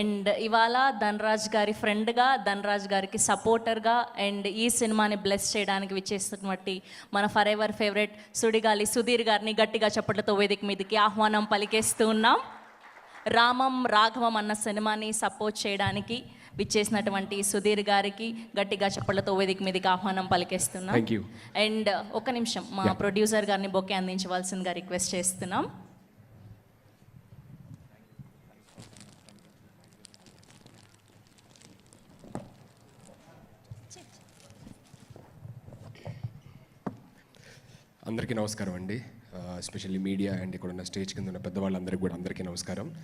And ఇవాళ ధనరాజ్ గారి ఫ్రెండ్గా ధనరాజ్ గారికి సపోర్టర్గా అండ్ ఈ సినిమాని బ్లెస్ చేయడానికి విచ్చేస్తున్నటువంటి మన forever favourite Sudigali Sudheer గారిని గట్టిగా చప్పట్లతో వేదిక మీదకి ఆహ్వానం పలికేస్తూ ఉన్నాం. రామం రాఘవం అన్న సినిమాని సపోర్ట్ చేయడానికి విచ్చేసినటువంటి సుధీర్ గారికి గట్టిగా చప్పట్లతో వేదిక మీదకి ఆహ్వానం పలికేస్తున్నాం. అండ్ ఒక నిమిషం మా ప్రొడ్యూసర్ గారిని బొకే అందించవలసిందిగా రిక్వెస్ట్ చేస్తున్నాం. అందరికీ నమస్కారం అండి. ఎస్పెషల్లీ మీడియా అండ్ ఇక్కడ ఉన్న స్టేజ్ కింద ఉన్న పెద్దవాళ్ళందరికీ కూడా అందరికీ నమస్కారం.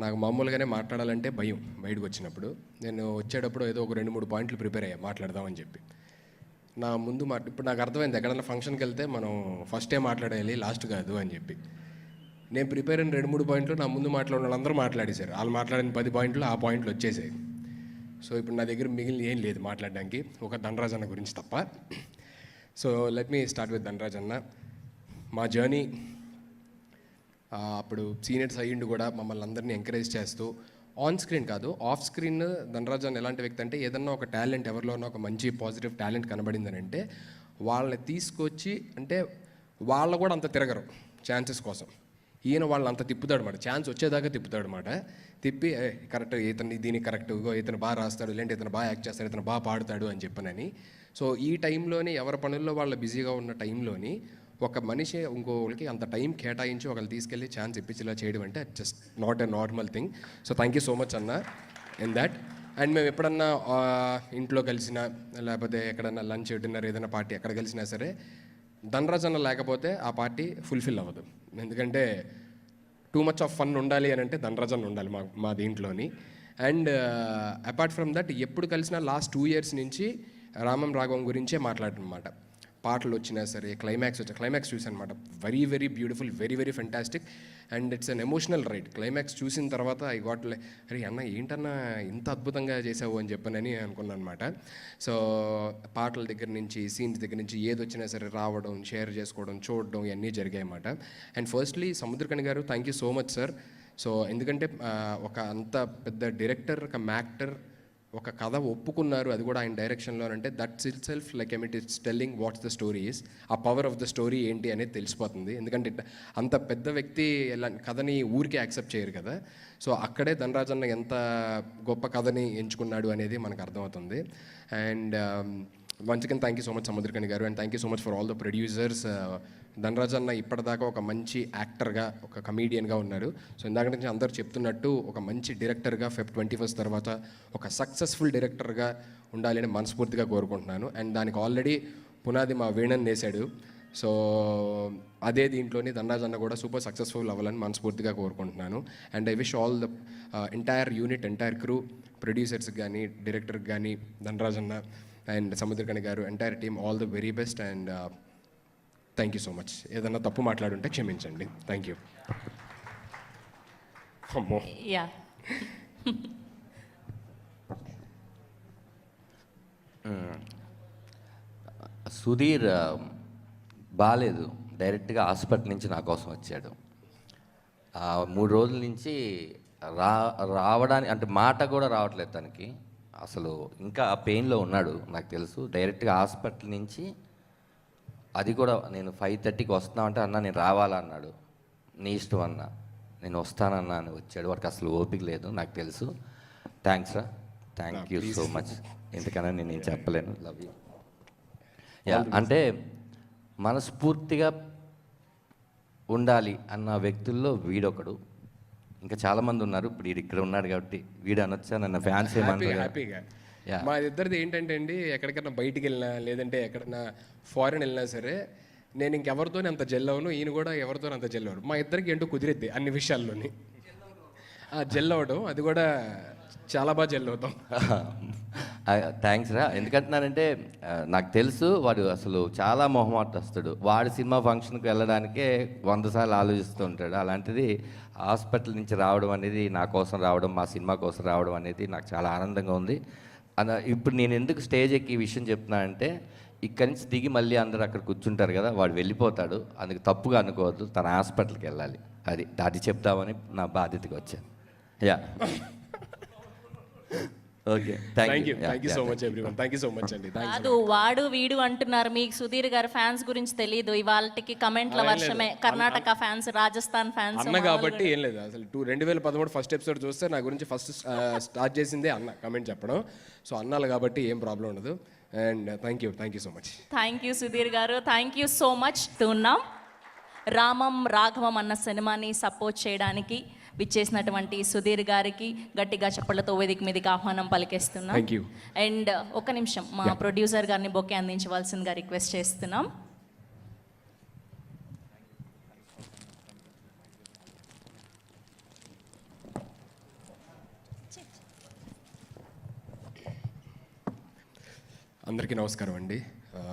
నాకు మామూలుగానే మాట్లాడాలంటే భయం బయటకు వచ్చినప్పుడు. నేను వచ్చేటప్పుడు ఏదో ఒక రెండు మూడు పాయింట్లు ప్రిపేర్ అయ్యా మాట్లాడదామని చెప్పి. నా ముందు మా ఇప్పుడు నాకు అర్థమైంది ఎక్కడైనా ఫంక్షన్కి వెళ్తే మనం ఫస్టే మాట్లాడేయాలి లాస్ట్ కాదు అని చెప్పి. నేను ప్రిపేర్ అయిన రెండు మూడు పాయింట్లు నా ముందు మాట్లాడిన వాళ్ళందరూ మాట్లాడేశారు. వాళ్ళు మాట్లాడిన పది పాయింట్లు ఆ పాయింట్లు వచ్చేసాయి. సో ఇప్పుడు నా దగ్గర మిగిలిన ఏం లేదు మాట్లాడడానికి. ఒక ధనరాజన్న గురించి తప్ప. So let me start with Dhanraj అన్న మా జర్నీ అప్పుడు సీనియర్స్ అయ్యిండు కూడా మమ్మల్ని అందరినీ ఎంకరేజ్ చేస్తూ ఆన్ స్క్రీన్ కాదు ఆఫ్ స్క్రీన్ ధనరాజ్ అన్న ఎలాంటి వ్యక్తి అంటే ఏదన్నా ఒక టాలెంట్ ఎవరిలోనో ఒక మంచి పాజిటివ్ టాలెంట్ కనబడిందని అంటే వాళ్ళని తీసుకొచ్చి అంటే వాళ్ళు కూడా అంత తిరగరు ఛాన్సెస్ కోసం. ఈయన వాళ్ళు అంత తిప్పుతాడు అనమాట ఛాన్స్ వచ్చేదాకా తిప్పుతాడు అనమాట తిప్పి కరెక్ట్ ఇతను దీనికి కరెక్ట్ ఇతను బాగా రాస్తాడు లేదంటే ఇతను బాగా యాక్ట్ చేస్తాడు ఇతను బాగా పాడుతాడు అని చెప్పనని. సో ఈ టైంలోనే ఎవరి పనుల్లో వాళ్ళు బిజీగా ఉన్న టైంలోని ఒక మనిషి ఇంకోళ్ళకి అంత టైం కేటాయించి ఒకళ్ళు తీసుకెళ్ళి ఛాన్స్ ఇప్పించేలా చేయడం అంటే just not a normal thing. So thank you so much అన్న ఇన్ దాట్. అండ్ మేము ఎప్పుడన్నా ఇంట్లో కలిసినా లేకపోతే ఎక్కడన్నా లంచ్ డిన్నర్ ఏదైనా పార్టీ ఎక్కడ కలిసినా సరే ధనరాజ్ లేకపోతే ఆ పార్టీ ఫుల్ఫిల్ అవ్వదు. ఎందుకంటే టూ మచ్ ఆఫ్ ఫన్ ఉండాలి అని అంటే ధనరాజ్ ఉండాలి మా మా దీంట్లోని. అండ్ అపార్ట్ ఫ్రమ్ దట్ ఎప్పుడు కలిసినా లాస్ట్ టూ ఇయర్స్ నుంచి రామం రాఘవం గురించే మాట్లాడనమాట. పాటలు వచ్చినా సరే క్లైమాక్స్ వచ్చా క్లైమాక్స్ చూసాను అనమాట very very beautiful very very fantastic and it's an emotional right climax చూసిన తర్వాత ఐ గాట్ లే అరే అన్న ఏంటన్నా ఇంత అద్భుతంగా చేసావు అని చెప్పనని అనుకున్నాను అనమాట సో పాటల దగ్గర నుంచి సీన్స్ దగ్గర నుంచి ఏది వచ్చినా సరే రావడం షేర్ చేసుకోవడం చూడడం ఇవన్నీ జరిగాయి అనమాట అండ్ ఫస్ట్లీ సముద్రకణి గారు thank you so much sir so ఎందుకంటే ఒక అంత పెద్ద డైరెక్టర్ ఒక మ్యాక్టర్ ఒక కథ ఒప్పుకున్నారు అది కూడా ఆయన డైరెక్షన్లో అంటే that's itself like um it's telling what's the story is a power of the story ఏంటి అనేది తెలిసిపోతుంది. ఎందుకంటే అంత పెద్ద వ్యక్తి ఎలా కథని ఊరికే యాక్సెప్ట్ చేయరు కదా. సో అక్కడే ధనరాజన్న ఎంత గొప్ప కథని ఎంచుకున్నాడు అనేది మనకు అర్థమవుతుంది. And once again thank you so much Samuthirakani గారు. And thank you so much for all the producers Dhanraj అన్న ఇప్పటిదాకా ఒక మంచి యాక్టర్గా ఒక కమీడియన్గా ఉన్నారు సో ఇందాక నుంచి అందరు చెప్తున్నట్టు ఒక మంచి డైరెక్టర్గా ఫెబ్ ట్వంటీ ఫస్ట్ తర్వాత ఒక సక్సెస్ఫుల్ డైరెక్టర్గా ఉండాలని మనస్ఫూర్తిగా కోరుకుంటున్నాను. అండ్ దానికి ఆల్రెడీ పునాది మా వీణన్ వేశాడు. సో అదే దీంట్లోని ధనరాజ్ అన్న కూడా సూపర్ సక్సెస్ఫుల్ అవ్వాలని మనస్ఫూర్తిగా కోరుకుంటున్నాను. And I wish all the entire unit entire crew ప్రొడ్యూసర్స్కి కానీ డైరెక్టర్కి కానీ ధనరాజ్ అన్న అండ్ సముద్రకణి గారు entire team all the very best and thank you so much ఏదన్నా తప్పు మాట్లాడుంటే క్షమించండి. థ్యాంక్ యూ అమ్మో. యా. సుధీర్ బాగాలేదు డైరెక్ట్గా హాస్పిటల్ నుంచి నా కోసం వచ్చాడు. ఆ, మూడు రోజుల నుంచి రా రావడానికి అంటే మాట కూడా రావట్లేదు తనకి. అసలు ఇంకా ఆ పెయిన్లో ఉన్నాడు నాకు తెలుసు. డైరెక్ట్గా హాస్పిటల్ నుంచి అది కూడా నేను ఫైవ్ థర్టీకి వస్తున్నా అంటే అన్న నేను రావాలా అన్నాడు. నీ ఇష్టం అన్న. నేను వస్తానన్నా అని వచ్చాడు. వాడికి అసలు ఓపిక లేదు నాకు తెలుసు. థ్యాంక్స్ రా. థ్యాంక్ యూ సో మచ్ ఎందుకన్నా నేను ఏం చెప్పలేను. లవ్ యూ యా అంటే మనస్ఫూర్తిగా ఉండాలి అన్న వ్యక్తుల్లో వీడొకడు. ఇంకా చాలామంది ఉన్నారు. ఇప్పుడు వీడు ఇక్కడ ఉన్నాడు కాబట్టి వీడు అనొచ్చా నన్న ఫ్యాన్స్ Yeah. మా ఇద్దరిది ఏంటంటే అండి ఎక్కడికైనా బయటికి వెళ్ళినా లేదంటే ఎక్కడైనా ఫారెన్ వెళ్ళినా సరే నేను ఇంకెవరితోనే అంత జెల్ అవను ఈయన కూడా ఎవరితో అంత జెల్ అవ్వరు మా ఇద్దరికి ఏంటో కుదిరిద్ది అన్ని విషయాల్లోని. ఆ జెల్ అవ్వడం అది కూడా చాలా బాగా జెల్ అవుతాం. థ్యాంక్స్ రా. ఎందుకంటున్నానంటే నాకు తెలుసు వాడు అసలు చాలా మొహమాటస్తుడు. వాడి సినిమా ఫంక్షన్కి వెళ్ళడానికే వంద సార్లు ఆలోచిస్తూ ఉంటాడు. అలాంటిది హాస్పిటల్ నుంచి రావడం అనేది నా కోసం రావడం మా సినిమా కోసం రావడం అనేది నాకు చాలా ఆనందంగా ఉంది. అన్న ఇప్పుడు నేను ఎందుకు స్టేజ్ ఎక్కి ఈ విషయం చెప్తున్నా అంటే ఇక్కడి నుంచి దిగి మళ్ళీ అందరు అక్కడ కూర్చుంటారు కదా వాడు వెళ్ళిపోతాడు అందుకు తప్పుగా అనుకోవద్దు తన హాస్పిటల్కి వెళ్ళాలి. అది అది చెప్దామని నా బాధ్యతకి వచ్చాను. Yeah. Okay thank you thank you so much everyone thank you so much అండి కాదు వాడు వీడు అంటున్నారు మీకు సుధీర్ గారి ఫ్యాన్స్ గురించి తెలియదు ఇవాళకి కమెంట్ల వర్షమే. కర్ణాటక ఫ్యాన్స్ రాజస్థాన్ ఫ్యాన్స్ అన్న కాబట్టి ఏం లేదు. అసలు టూ రెండు వేల పదమూడు ఫస్ట్ ఎపిసోడ్ చూస్తే నా గురించి ఫస్ట్ స్టార్ట్ చేసిందే అన్న కమెంట్ చెప్పడం. సో అన్నాలు కాబట్టి ఏం ప్రాబ్లం ఉండదు. And thank you thank you so much thank you Sudheer గారు. థ్యాంక్ యూ సో మచ్ ఉన్నాం రామం రాఘవం అన్న సినిమాని సపోర్ట్ చేయడానికి విచ్చేసినటువంటి సుధీర్ గారికి గట్టిగా చప్పట్లతో వేదిక మీదకి ఆహ్వానం పలికేస్తున్నాం. అండ్ ఒక నిమిషం మా ప్రొడ్యూసర్ గారిని బొకే అందించవలసిందిగా రిక్వెస్ట్ చేస్తున్నాం. అందరికీ నమస్కారం అండి.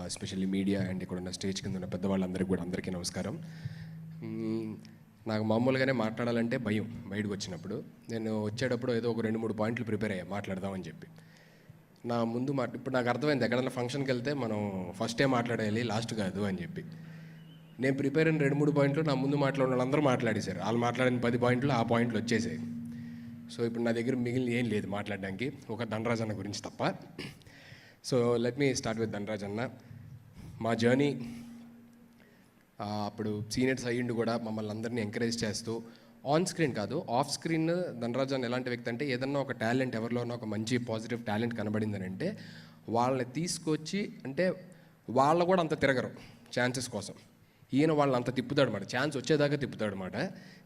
ఎస్పెషల్లీ మీడియా అండ్ ఇక్కడ ఉన్న స్టేజ్ కింద ఉన్న పెద్దవాళ్ళందరికీ కూడా అందరికీ నమస్కారం. నాకు మామూలుగానే మాట్లాడాలంటే భయం బయటకు వచ్చినప్పుడు నేను వచ్చేటప్పుడు ఏదో ఒక రెండు మూడు పాయింట్లు ప్రిపేర్ అయ్యా మాట్లాడదామని చెప్పి. నా ముందు మా ఇప్పుడు నాకు అర్థమైంది ఎక్కడైనా ఫంక్షన్కి వెళ్తే మనం ఫస్టే మాట్లాడేయాలి లాస్ట్ కాదు అని చెప్పి. నేను ప్రిపేర్ అయిన రెండు మూడు పాయింట్లు నా ముందు మాట్లాడిన వాళ్ళందరూ మాట్లాడేశారు. వాళ్ళు మాట్లాడిన పది పాయింట్లు ఆ పాయింట్లు వచ్చేసాయి. సో ఇప్పుడు నా దగ్గర మిగిలిన ఏం లేదు మాట్లాడడానికి. ఒక ధనరాజ్ అన్న గురించి తప్ప. So let me start with Dhanraj అన్న మా జర్నీ అప్పుడు సీనియర్స్ అయ్యిండు కూడా మమ్మల్ని అందరినీ ఎంకరేజ్ చేస్తూ ఆన్ స్క్రీన్ కాదు ఆఫ్ స్క్రీన్ ధనరాజ్ అని ఎలాంటి వ్యక్తి అంటే ఏదన్నా ఒక టాలెంట్ ఎవరిలోనో ఒక మంచి పాజిటివ్ టాలెంట్ కనబడిందని అంటే వాళ్ళని తీసుకొచ్చి అంటే వాళ్ళు కూడా అంత తిరగరు ఛాన్సెస్ కోసం. ఈయన వాళ్ళని అంత తిప్పుతాడు అనమాట ఛాన్స్ వచ్చేదాకా తిప్పుతాడు అనమాట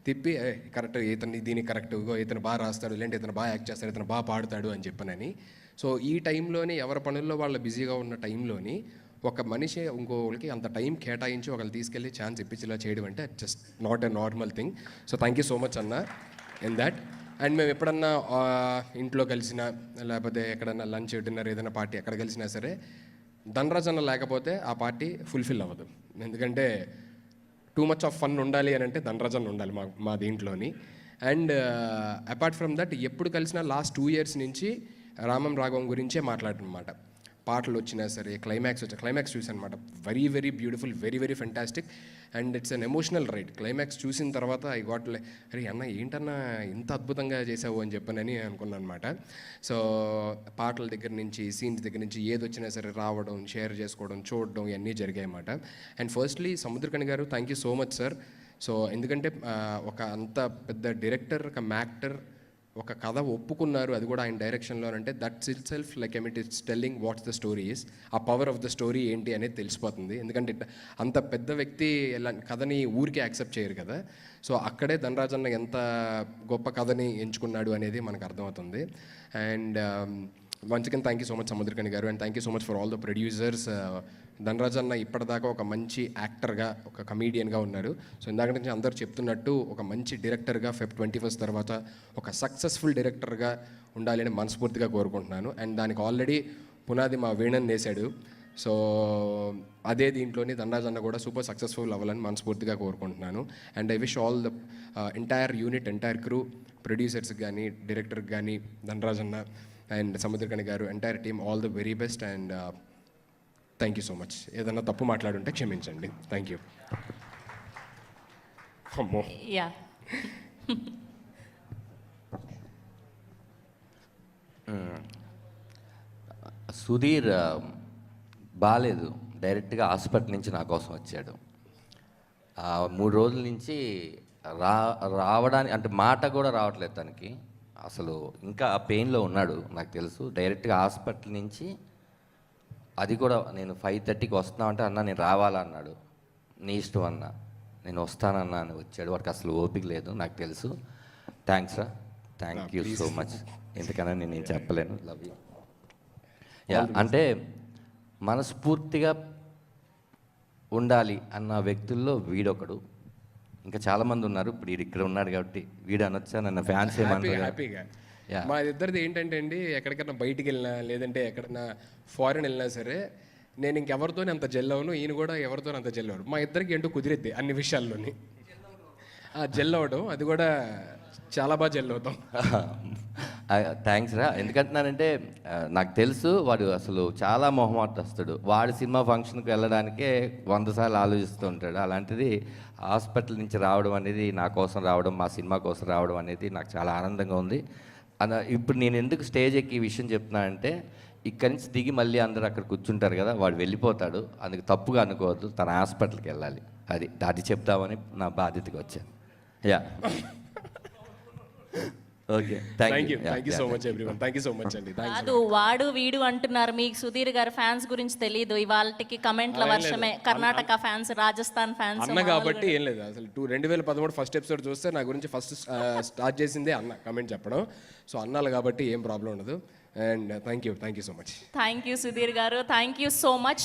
తిప్పి కరెక్ట్ ఇతను దీనికి కరెక్ట్ ఇతను బాగా రాస్తాడు లేదంటే ఇతను బాగా యాక్ట్ చేస్తాడు ఇతను బాగా పాడుతాడు అని చెప్పనని. సో ఈ టైంలోని ఎవరి పనుల్లో వాళ్ళు బిజీగా ఉన్న టైంలోని ఒక మనిషి ఇంకోళ్ళకి అంత టైం కేటాయించి ఒకళ్ళు తీసుకెళ్ళి ఛాన్స్ ఇప్పించేలా చేయడం అంటే just not a normal thing so thank you so much అన్న ఇన్ దాట్ అండ్ మేము ఎప్పుడన్నా ఇంట్లో కలిసినా లేకపోతే ఎక్కడన్నా లంచ్ డిన్నర్ ఏదైనా పార్టీ ఎక్కడ కలిసినా సరే ధనరాజ్ అన్న లేకపోతే ఆ పార్టీ ఫుల్ఫిల్ అవ్వదు. ఎందుకంటే టూ మచ్ ఆఫ్ ఫన్ ఉండాలి అని అంటే ధనరాజ్ అన్న ఉండాలి మా మా దీంట్లోని. అండ్ అపార్ట్ ఫ్రమ్ దట్ ఎప్పుడు కలిసినా లాస్ట్ టూ ఇయర్స్ నుంచి రామం రాఘవం గురించే మాట్లాడనమాట. పాటలు వచ్చినా సరే క్లైమాక్స్ వచ్చా క్లైమాక్స్ చూసాను అనమాట very very beautiful very very fantastic and it's an emotional right climax చూసిన తర్వాత ఐ గాట్ లే అరే అన్న ఏంటన్నా ఇంత అద్భుతంగా చేసావు? అని చెప్పనని అనుకున్నాను అనమాట సో పాటల దగ్గర నుంచి సీన్స్ దగ్గర నుంచి ఏది వచ్చినా సరే రావడం షేర్ చేసుకోవడం చూడడం ఇవన్నీ జరిగాయి అన్నమాట అండ్ ఫస్ట్లీ సముద్రకణి గారు thank you so much sir so ఎందుకంటే ఒక అంత పెద్ద డైరెక్టర్ ఒక మ్యాక్టర్ ఒక కథ ఒప్పుకున్నారు అది కూడా ఆయన డైరెక్షన్లో అంటే that's itself like emit it's telling what's the story is a power of the story ఏంటి అనేది తెలిసిపోతుంది. ఎందుకంటే అంత పెద్ద వ్యక్తి ఎలా కథని ఊరికే యాక్సెప్ట్ చేయరు కదా. సో అక్కడే ధనరాజన్న ఎంత గొప్ప కథని ఎంచుకున్నాడు అనేది మనకు అర్థమవుతుంది. And um, once again thank you so much Samuthirakani గారు and thank you so much for all the producers Dhanraj అన్న ఇప్పటిదాకా ఒక మంచి యాక్టర్గా ఒక కమీడియన్గా ఉన్నారు సో ఇందాక నుంచి అందరూ చెప్తున్నట్టు ఒక మంచి డైరెక్టర్గా ఫెబ్ ట్వంటీ ఫస్ట్ తర్వాత ఒక సక్సెస్ఫుల్ డైరెక్టర్గా ఉండాలని మనస్ఫూర్తిగా కోరుకుంటున్నాను. అండ్ దానికి ఆల్రెడీ పునాది మా వీణన్ వేశాడు. సో అదే దీంట్లోని ధనరాజ్ అన్న కూడా సూపర్ సక్సెస్ఫుల్ అవ్వాలని మనస్ఫూర్తిగా కోరుకుంటున్నాను. And I wish all the entire unit entire crew ప్రొడ్యూసర్స్కి కానీ డైరెక్టర్కి కానీ ధనరాజ్ అన్న అండ్ సముద్రకణి గారు entire team all the very best and thank you so much ఏదన్నా తప్పు మాట్లాడుంటే క్షమించండి. థ్యాంక్ యూ అమ్మో. యా. సుధీర్ బాగాలేదు డైరెక్ట్గా హాస్పిటల్ నుంచి నా కోసం వచ్చాడు. ఆ, మూడు రోజుల నుంచి రా రావడానికి అంటే మాట కూడా రావట్లేదు తనకి. అసలు ఇంకా ఆ పెయిన్లో ఉన్నాడు నాకు తెలుసు. డైరెక్ట్గా హాస్పిటల్ నుంచి అది కూడా నేను ఫైవ్ థర్టీకి వస్తున్నా అంటే అన్న నేను రావాలా? అన్నాడు. నీ ఇష్టం అన్న. నేను వస్తానన్నా అని వచ్చాడు. వాడికి అసలు ఓపిక లేదు నాకు తెలుసు. థ్యాంక్స్ రా థ్యాంక్ యూ సో మచ్ ఎందుకన్నా నేను ఏం చెప్పలేను. లవ్ యూ యా అంటే మనస్ఫూర్తిగా ఉండాలి అన్న వ్యక్తుల్లో వీడొకడు. ఇంకా చాలామంది ఉన్నారు. ఇప్పుడు వీడు ఇక్కడ ఉన్నాడు కాబట్టి వీడు అనొచ్చా నన్ను ఫ్యాన్స్ హ్యాపీగా. మా ఇద్దరిది ఏంటంటే అండి ఎక్కడికైనా బయటికి వెళ్ళినా లేదంటే ఎక్కడైనా ఫారెన్ వెళ్ళినా సరే నేను ఇంకెవరితోనే అంత జెల్ అవును ఈయన కూడా ఎవరితో అంత జెల్ అవ్వడు. మా ఇద్దరికి ఏంటో కుదిరిద్ది అన్ని విషయాల్లోని. ఆ జెల్ అవ్వడం అది కూడా చాలా బాగా జెల్ అవుతాం. థ్యాంక్స్ రా. ఎందుకంటున్నానంటే నాకు తెలుసు వాడు అసలు చాలా మొహమాటస్తుడు. వాడి సినిమా ఫంక్షన్కి వెళ్ళడానికే వంద సార్లు ఆలోచిస్తూ ఉంటాడు. అలాంటిది హాస్పిటల్ నుంచి రావడం అనేది నా కోసం రావడం మా సినిమా కోసం రావడం అనేది నాకు చాలా ఆనందంగా ఉంది. అన్న ఇప్పుడు నేను ఎందుకు స్టేజ్ ఎక్కి ఈ విషయం చెప్తున్నానంటే ఇక్కడి నుంచి దిగి మళ్ళీ అందరూ అక్కడ కూర్చుంటారు కదా వాడు వెళ్ళిపోతాడు. అందుకు తప్పుగా అనుకోవద్దు తన హాస్పిటల్కి వెళ్ళాలి. అది అది చెప్తామని నా బాధ్యతగా వచ్చాను. Yeah. Okay thank you thank you so much everyone thank you so much అండి కాదు వాడు వీడు అంటున్నారు మీకు సుధీర్ గారి ఫ్యాన్స్ గురించి తెలియదు ఇవాళకి కమెంట్ల వర్షమే. కర్ణాటక ఫ్యాన్స్ రాజస్థాన్ ఫ్యాన్స్ అన్న కాబట్టి ఏం లేదు. అసలు టూ రెండు వేల పదమూడు ఫస్ట్ ఎపిసోడ్ చూస్తే నా గురించి ఫస్ట్ స్టార్ట్ చేసిందే అన్న కమెంట్ చెప్పడం. సో అన్నాలు కాబట్టి ఏం ప్రాబ్లం ఉండదు. And thank you thank you so much thank you Sudheer గారు. Thank you so much